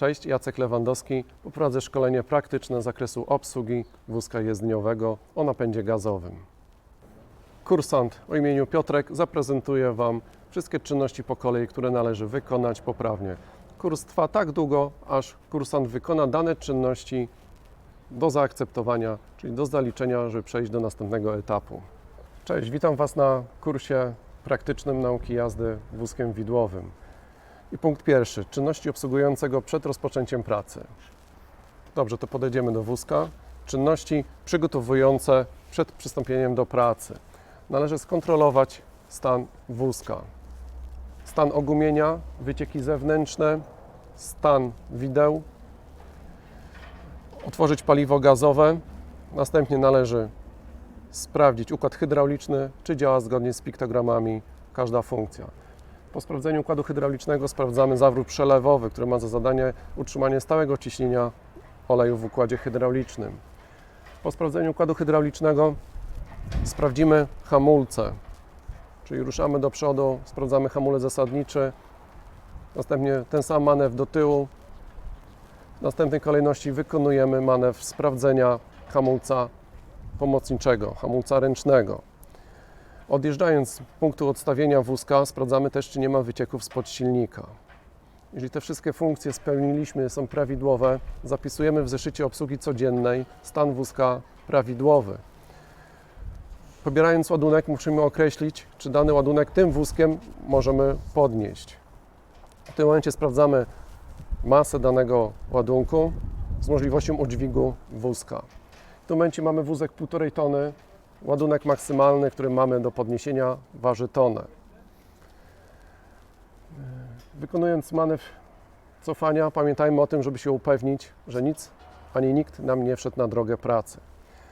Cześć, Jacek Lewandowski. Poprowadzę szkolenie praktyczne z zakresu obsługi wózka jezdniowego o napędzie gazowym. Kursant o imieniu Piotrek zaprezentuje Wam wszystkie czynności po kolei, które należy wykonać poprawnie. Kurs trwa tak długo, aż kursant wykona dane czynności do zaakceptowania, czyli do zaliczenia, żeby przejść do następnego etapu. Cześć, witam Was na kursie praktycznym nauki jazdy wózkiem widłowym. I punkt pierwszy, czynności obsługującego przed rozpoczęciem pracy. Dobrze, to podejdziemy do wózka. Czynności przygotowujące przed przystąpieniem do pracy. Należy skontrolować stan wózka. Stan ogumienia, wycieki zewnętrzne, stan wideł, otworzyć paliwo gazowe. Następnie należy sprawdzić układ hydrauliczny, czy działa zgodnie z piktogramami każda funkcja. Po sprawdzeniu układu hydraulicznego sprawdzamy zawrót przelewowy, który ma za zadanie utrzymanie stałego ciśnienia oleju w układzie hydraulicznym. Po sprawdzeniu układu hydraulicznego sprawdzimy hamulce, czyli ruszamy do przodu, sprawdzamy hamulec zasadniczy, następnie ten sam manewr do tyłu. W następnej kolejności wykonujemy manewr sprawdzenia hamulca pomocniczego, hamulca ręcznego. Odjeżdżając z punktu odstawienia wózka, sprawdzamy też, czy nie ma wycieków spod silnika. Jeżeli te wszystkie funkcje spełniliśmy, są prawidłowe, zapisujemy w zeszycie obsługi codziennej stan wózka prawidłowy. Pobierając ładunek, musimy określić, czy dany ładunek tym wózkiem możemy podnieść. W tym momencie sprawdzamy masę danego ładunku z możliwością udźwigu wózka. W tym momencie mamy wózek 1,5 tony, ładunek maksymalny, który mamy do podniesienia, waży tonę. Wykonując manewr cofania, pamiętajmy o tym, żeby się upewnić, że nic ani nikt nam nie wszedł na drogę pracy.